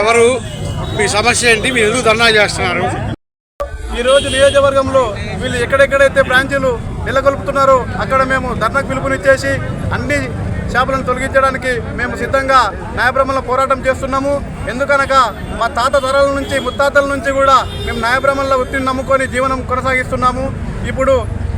ఎవరు మీ సమస్య ఏంటి? మీరు ఎందుకు ధర్నా చేస్తున్నారు? ఈ రోజు నియోజకవర్గంలో వీళ్ళు ఎక్కడెక్కడైతే బ్రాంచీలు నెలకొల్పుతున్నారో అక్కడ మేము ధర్నాకు పిలుపునిచ్చేసి అన్ని షాపులను తొలగించడానికి మేము సిద్ధంగా న్యాయబ్రహ్మల పోరాటం చేస్తున్నాము. ఎందుకనగా మా తాత తరాల నుంచి ముత్తాతల నుంచి కూడా మేము న్యాయబ్రహ్మల వృత్తిని నమ్ముకొని జీవనం కొనసాగిస్తున్నాము. ఇప్పుడు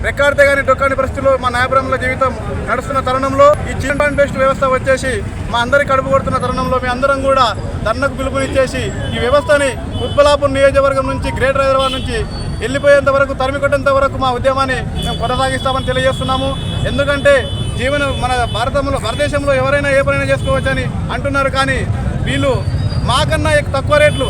రెక్కాడితే కానీ డొక్కాని పరిస్థితుల్లో మా న్యాయబ్రహ్మల జీవితం నడుస్తున్న తరుణంలో ఈ చీన్ అండ్ బెస్ట్ వ్యవస్థ వచ్చేసి మా అందరి కడుపు కొడుతున్న తరుణంలో మీ అందరం కూడా ధర్నకు పిలుపునిచ్చేసి ఈ వ్యవస్థని ఉత్పలాపూర్ నియోజకవర్గం నుంచి గ్రేటర్ హైదరాబాద్ నుంచి వెళ్ళిపోయేంత వరకు తరిమి కొట్టేంత వరకు మా ఉద్యమాన్ని మేము కొనసాగిస్తామని తెలియజేస్తున్నాము. ఎందుకంటే జీవనం మన భారతంలో భారతదేశంలో ఎవరైనా ఏ పనైనా చేసుకోవచ్చని అంటున్నారు కానీ వీళ్ళు మాకన్నా తక్కువ రేట్లు.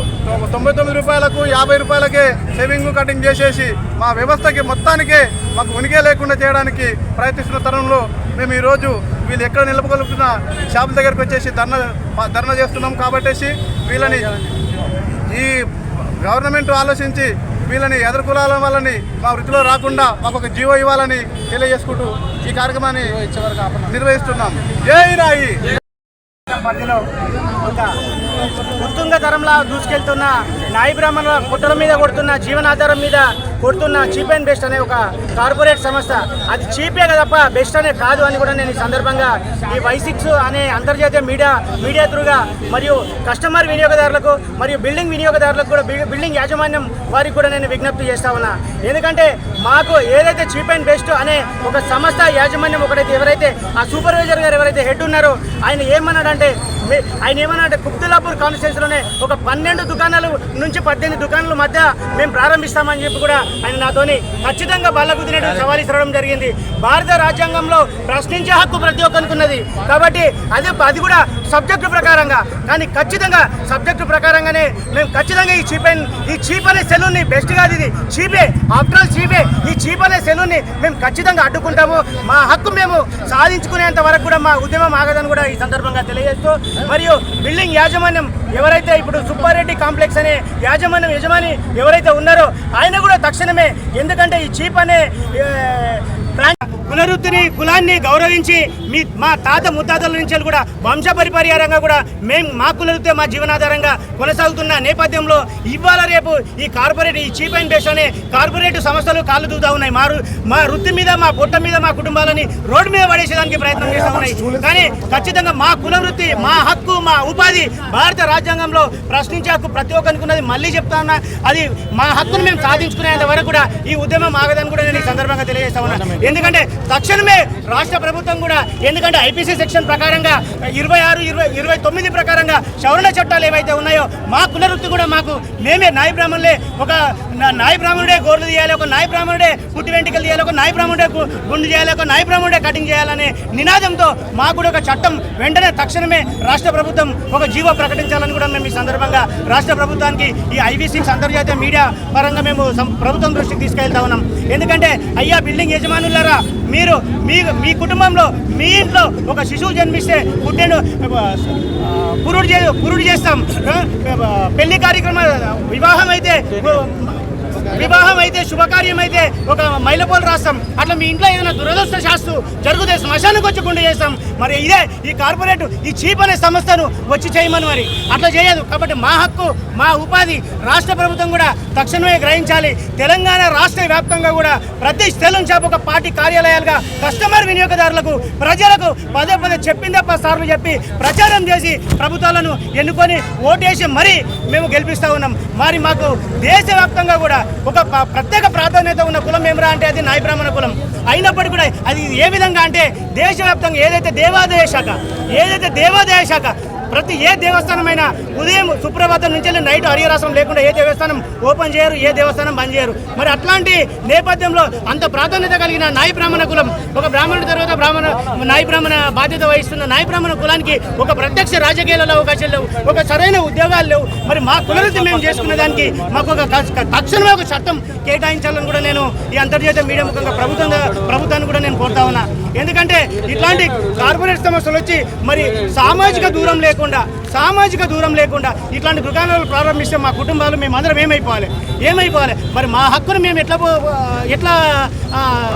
తొంభై తొమ్మిది రూపాయలకు యాభై రూపాయలకే సేవింగ్ కటింగ్ చేసేసి మా వ్యవస్థకి మొత్తానికే మాకు ఉనికే లేకుండా చేయడానికి ప్రయత్నిస్తున్న తరుణంలో మేము ఈరోజు వీళ్ళు ఎక్కడ నిలబగలుగుతున్న షాపుల దగ్గరకు వచ్చేసి ధర్నా ధర్నా చేస్తున్నాం కాబట్టేసి వీళ్ళని ఈ గవర్నమెంట్ ఆలోచించి వీళ్ళని ఎదుర్కొలాల వాళ్ళని మా వృత్తిలో రాకుండా మాకు ఒక జీవో ఇవ్వాలని తెలియజేసుకుంటూ ఈ కార్యక్రమాన్ని నిర్వహిస్తున్నాం. జై రాయి! మధ్యలో ఒక ఉత్తుంగ తరంలా దూసుకెళ్తున్న నాయి బ్రాహ్మణుల కుట్రల మీద కొడుతున్న జీవనాధారం మీద కొడుతున్న చీప్ అండ్ బెస్ట్ అనే ఒక కార్పొరేట్ సంస్థ. అది చీపే తప్ప బెస్ట్ అనే కాదు అని కూడా నేను ఈ సందర్భంగా ఈ వై సిక్స్ అనే అంతర్జాతీయ మీడియా మీడియా త్రూగా మరియు కస్టమర్ వినియోగదారులకు మరియు బిల్డింగ్ వినియోగదారులకు కూడా బిల్డింగ్ యాజమాన్యం వారికి కూడా నేను విజ్ఞప్తి చేస్తా ఉన్నా. ఎందుకంటే మాకు ఏదైతే చీప్ అండ్ బెస్ట్ అనే ఒక సంస్థ యాజమాన్యం ఒకటైతే ఎవరైతే ఆ సూపర్వైజర్ గారు ఎవరైతే హెడ్ ఉన్నారో ఆయన ఏమన్నాడంటే ఆయన ఆయన ఏమన్నాడంటే కుప్తులాపూర్ కాన్స్టిట్యూన్సీలోనే ఒక పన్నెండు దుకాణాలు నుంచి పద్దెనిమిది దుకాణాల మధ్య మేము ప్రారంభిస్తామని చెప్పి కూడా ఆయన నాతోని ఖచ్చితంగా బల్లగుద్దినట్టు సవాల్ ఇవ్వడం జరిగింది. భారత రాజ్యాంగంలో ప్రశ్నించే హక్కు ప్రతి ఒక్కరికి ఉన్నది. కాబట్టి అది అది కూడా సబ్జెక్టు ప్రకారంగా. కానీ ఖచ్చితంగా సబ్జెక్టు ప్రకారంగానే మేము ఖచ్చితంగా ఈ చీప్ అండ్ ఈ చీప్ అనే సెలూన్ని బెస్ట్ కాదు ఇది. చీపే ఆఫ్టర్ ఆల్ చీపే. ఈ చీప్ అనే సెలూన్ని మేము ఖచ్చితంగా అడ్డుకుంటాము. మా హక్కు మేము సాధించుకునేంత వరకు కూడా మా ఉద్యమం ఆగదని కూడా ఈ సందర్భంగా తెలియజేస్తూ మరియు బిల్డింగ్ యాజమాన్యం ఎవరైతే ఇప్పుడు సుబ్బారెడ్డి కాంప్లెక్స్ అనే యాజమాన్యం యజమాని ఎవరైతే ఉన్నారో ఆయన కూడా తక్షణమే. ఎందుకంటే ఈ చీప్ అనే ఏ, బ్రాంచ్ కులవృత్తిని కులాన్ని గౌరవించి మీ మా తాత ముత్తాతల నుంచి కూడా వంశపరిపర్యారంగా కూడా మేము మా కులవృత్తే మా జీవనాధారంగా కొనసాగుతున్న నేపథ్యంలో ఇవాళ రేపు ఈ కార్పొరేట్ ఈ చీప్ అండ్ బెస్ట్ అనే కార్పొరేట్ సంస్థలు కాళ్ళు దూతా ఉన్నాయి. మా మా వృత్తి మీద మా పొట్ట మీద మా కుటుంబాలని రోడ్డు మీద పడేసేదానికి ప్రయత్నం చేస్తూ ఉన్నాయి. కానీ ఖచ్చితంగా మా కులవృత్తి మా హక్కు మా ఉపాధి భారత రాజ్యాంగంలో ప్రశ్నించే హక్కు ప్రతి ఒక్కరికి ఉన్నది మళ్ళీ చెప్తా ఉన్నా. అది మా హక్కును మేము సాధించుకునేంత వరకు కూడా ఈ ఉద్యమం ఆగదని కూడా నేను ఈ సందర్భంగా తెలియజేస్తా ఉన్నాను ఎందుకంటే తక్షణమే రాష్ట్ర ప్రభుత్వం కూడా ఎందుకంటే ఐపీసీ సెక్షన్ ప్రకారంగా ఇరవై ఆరు ఇరవై ఇరవై తొమ్మిది ప్రకారంగా సవరణ చట్టాలు ఏవైతే ఉన్నాయో మా కుల కూడా మాకు మేమే నాయ బ్రాహ్మణులే ఒక నాయ బ్రాహ్మణుడే గోర్లు తీయాలి ఒక నాయ బ్రాహ్మణుడే పుట్టి వెంట్రుకలు తీయాలి ఒక నాయ బ్రాహ్మణుడే గుండు చేయాలి ఒక నాయ బ్రాహ్మణుడే కటింగ్ చేయాలనే నినాదంతో మాకు కూడా ఒక చట్టం వెంటనే తక్షణమే రాష్ట్ర ప్రభుత్వం ఒక జీవో ప్రకటించాలని కూడా మేము ఈ సందర్భంగా రాష్ట్ర ప్రభుత్వానికి ఈ ఐవీ సిక్స్ అంతర్జాతీయ మీడియా పరంగా మేము సం- ప్రభుత్వం దృష్టికి తీసుకెళ్తా ఉన్నాం. ఎందుకంటే అయ్యా బిల్డింగ్ యజమానులారా మీరు మీ మీ కుటుంబంలో మీ ఇంట్లో ఒక శిశువు జన్మిస్తే పుట్టెను పురుడు చే పురుడు చేస్తాం పెళ్ళి కార్యక్రమ వివాహం అయితే వివాహం అయితే శుభకార్యం అయితే ఒక మైలపోలు రాస్తాం. అట్లా మీ ఇంట్లో ఏదైనా దురదృష్ట శాస్తు జరుగుతే శ్మశానికి వచ్చి గుండె చేస్తాం. మరి ఇదే ఈ కార్పొరేట్ ఈ చీప్ అనే సంస్థను వచ్చి చేయమని మరి. అట్లా చేయదు. కాబట్టి మా హక్కు మా ఉపాధి రాష్ట్ర ప్రభుత్వం కూడా తక్షణమే గ్రహించాలి. తెలంగాణ రాష్ట్ర వ్యాప్తంగా కూడా ప్రతి స్థలం చేప ఒక పార్టీ కార్యాలయాలుగా కస్టమర్ వినియోగదారులకు ప్రజలకు పదే పదే చెప్పిందే సార్లు చెప్పి ప్రచారం చేసి ప్రభుత్వాలను ఎన్నుకొని ఓటేసి మరీ మేము గెలిపిస్తూ ఉన్నాం. మరి మాకు దేశవ్యాప్తంగా కూడా ఒక ప్రత్యేక ప్రాధాన్యత ఉన్న కులం ఏమరా అంటే అది నాయ బ్రాహ్మణ కులం. అయినప్పటికీ కూడా అది ఏ విధంగా అంటే దేశవ్యాప్తంగా ఏదైతే దేవాదాయ శాఖ ఏదైతే దేవాదాయ శాఖ ప్రతి ఏ దేవస్థానమైనా ఉదయం సుప్రభాతం నుంచి వెళ్ళి నైట్ హరిహరాసం లేకుండా ఏ దేవస్థానం ఓపెన్ చేయరు ఏ దేవస్థానం బంద్ చేయరు. మరి అట్లాంటి నేపథ్యంలో అంత ప్రాధాన్యత కలిగిన నాయ బ్రాహ్మణ కులం ఒక బ్రాహ్మణుడి తర్వాత బ్రాహ్మణ నాయ బ్రాహ్మణ బాధ్యత వహిస్తున్న నాయ బ్రాహ్మణ కులానికి ఒక ప్రత్యక్ష రాజకీయాలలో అవకాశాలు లేవు ఒక సరైన ఉద్యోగాలు లేవు. మరి మా కులవృత్తి మేము చేసుకునే దానికి మాకు ఒక తక్షణమే ఒక చట్టం కేటాయించాలని కూడా నేను ఈ అంతర్జాతీయ మీడియా ముఖంగా ప్రభుత్వం ప్రభుత్వాన్ని కూడా నేను కోరుతా ఉన్నా. ఎందుకంటే ఇట్లాంటి కార్పొరేట్ సమస్యలు వచ్చి మరి సామాజిక దూరం లేకుండా సామాజిక దూరం లేకుండా ఇట్లాంటి దుకాణాలు ప్రారంభిస్తే మా కుటుంబాలు మేమందరం ఏమైపోవాలి? ఏమైపోవాలి? మరి మా హక్కును మేము ఎట్లా పో- ఎట్లా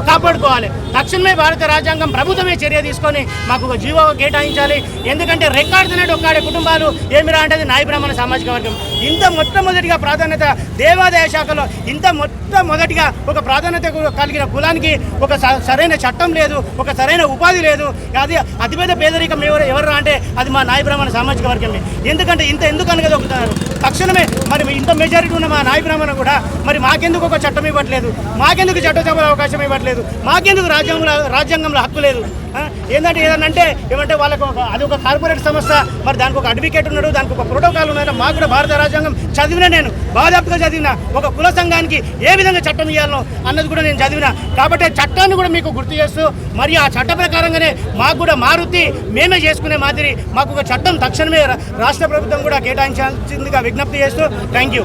కాపాడుకోవాలి? తక్షణమే భారత రాజ్యాంగం ప్రభుత్వమే చర్య తీసుకొని మాకు ఒక జీవో కేటాయించాలి. ఎందుకంటే రికార్డు తినేటి ఒక్కడే కుటుంబాలు. ఏమిరా అంటే నాయ బ్రాహ్మణ సామాజిక వర్గం. ఇంత మొట్టమొదటిగా ప్రాధాన్యత దేవాదాయ శాఖలో ఇంత మొట్టమొదటిగా ఒక ప్రాధాన్యత కలిగిన కులానికి ఒక స- సరైన చట్టం లేదు ఒక సరైన ఉపాధి లేదు. అది అతిపెద్ద పేదరికం ఎవరు ఎవరు అంటే అది మా నాయ బ్రాహ్మణ సామాజిక వర్గమే ఎందుకంటే ఇంత ఎందుకు అనగదొక్కుతున్నారు తక్షణమే మరి ఇంత మెజారిటీ ఉన్న మా నాయకురామన్న కూడా మరి మాకెందుకు ఒక చట్టం ఇవ్వట్లేదు? మాకెందుకు చట్టసభలో అవకాశం ఇవ్వట్లేదు? మాకెందుకు రాజ్యాంగంలో రాజ్యాంగంలో హక్కు లేదు? ఆ? ఏంటంటే అంటే ఏమంటే వాళ్ళకు ఒక అది ఒక కార్పొరేట్ సంస్థ మరి దానికి ఒక అడ్వకేట్ ఉన్నాడు దానికి ఒక ప్రోటోకాల్ ఉన్నాడు మాకు కూడా భారత రాజ్యాంగం చదివిన నేను బాధాపుగా చదివిన. ఒక కుల సంఘానికి ఏ విధంగా చట్టం ఇవ్వాలనో అన్నది కూడా నేను చదివిన. కాబట్టి చట్టాన్ని కూడా మీకు గుర్తు చేస్తూ మరి ఆ చట్ట ప్రకారంగానే మాకు కూడా మారుతి మేమే చేసుకునే మాదిరి మాకు ఒక చట్టం తక్షణమే రాష్ట్ర ప్రభుత్వం కూడా కేటాయించాల్సిందిగా విజ్ఞప్తి చేస్తూ థ్యాంక్ యూ